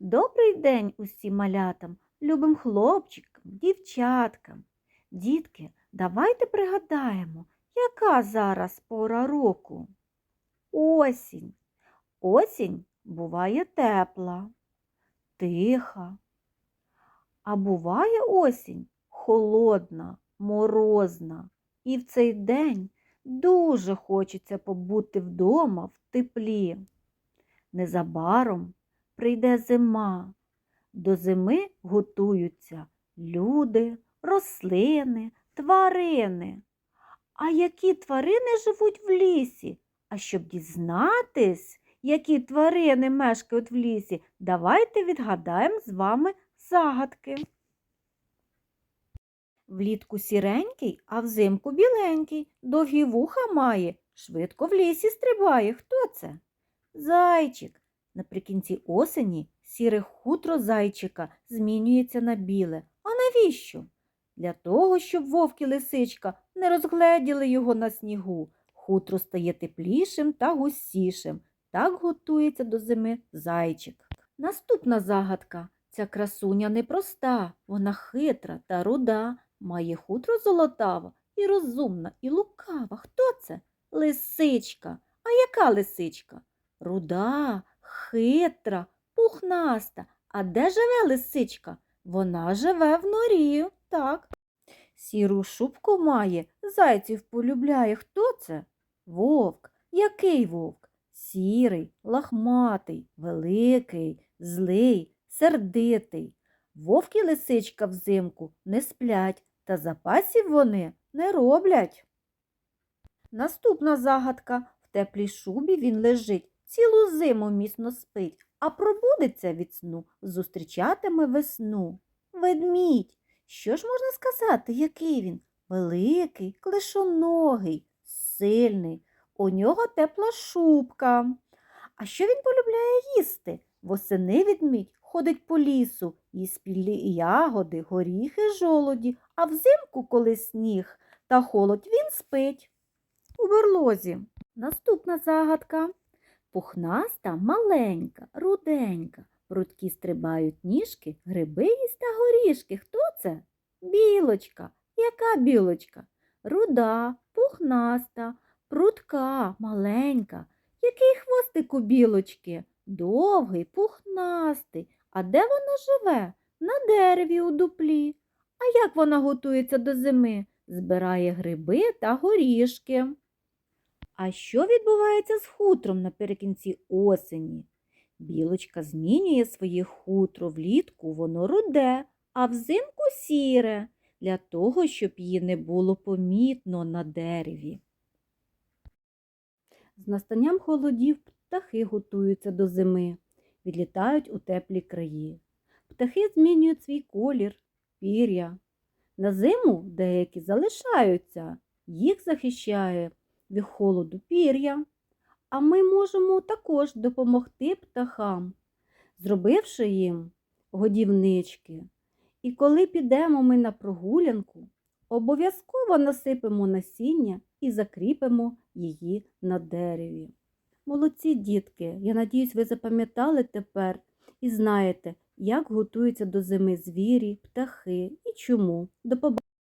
Добрий день усім малятам, любим хлопчикам, дівчаткам. Дітки, давайте пригадаємо, яка зараз пора року. Осінь. Осінь буває тепла, тиха. А буває осінь холодна, морозна. І в цей день дуже хочеться побути вдома в теплі. Незабаром прийде зима. До зими готуються люди, рослини, тварини. А які тварини живуть в лісі? А щоб дізнатись, які тварини мешкають в лісі, давайте відгадаємо з вами загадки. Влітку сіренький, а взимку біленький, довгі вуха має, швидко в лісі стрибає. Хто це? Зайчик. Наприкінці осені сіре хутро зайчика змінюється на біле. А навіщо? Для того, щоб вовк і лисичка не розгледіли його на снігу. Хутро стає теплішим та густішим. Так готується до зими зайчик. Наступна загадка. Ця красуня непроста, вона хитра та руда, має хутро золотава і розумна, і лукава. Хто це? Лисичка. А яка лисичка? Руда, хитра, пухнаста. А де живе лисичка? Вона живе в норі, так. Сіру шубку має, зайців полюбляє. Хто це? Вовк. Який вовк? Сірий, лахматий, великий, злий, сердитий. Вовк і лисичка взимку не сплять, та запасів вони не роблять. Наступна загадка. В теплій шубі він лежить, цілу зиму міцно спить, а пробудеться від сну, зустрічатиме весну. Ведмідь. Що ж можна сказати, який він? Великий, клишоногий, сильний. У нього тепла шубка. А що він полюбляє їсти? Восени ведмідь ходить по лісу, їсть піллі ягоди, горіхи, жолоді, а взимку, коли сніг та холод, він спить. У берлозі. Наступна загадка. Пухнаста, маленька, руденька. Прудкі стрибають ніжки, гриби їсть та горішки. Хто це? Білочка. Яка білочка? Руда, пухнаста, прудка, маленька. Який хвостик у білочки? Довгий, пухнастий. А де вона живе? На дереві у дуплі. А як вона готується до зими? Збирає гриби та горішки. А що відбувається з хутром наприкінці осені? Білочка змінює своє хутро влітку, воно руде, а взимку сіре, для того, щоб її не було помітно на дереві. З настанням холодів птахи готуються до зими, відлітають у теплі краї. Птахи змінюють свій колір, пір'я. На зиму деякі залишаються, їх захищає від холоду пір'я. А ми можемо також допомогти птахам, зробивши їм годівнички. І коли підемо ми на прогулянку, обов'язково насипемо насіння і закріпимо її на дереві. Молодці дітки, я надіюсь, ви запам'ятали тепер і знаєте, як готуються до зими звірі, птахи і чому. До побачення!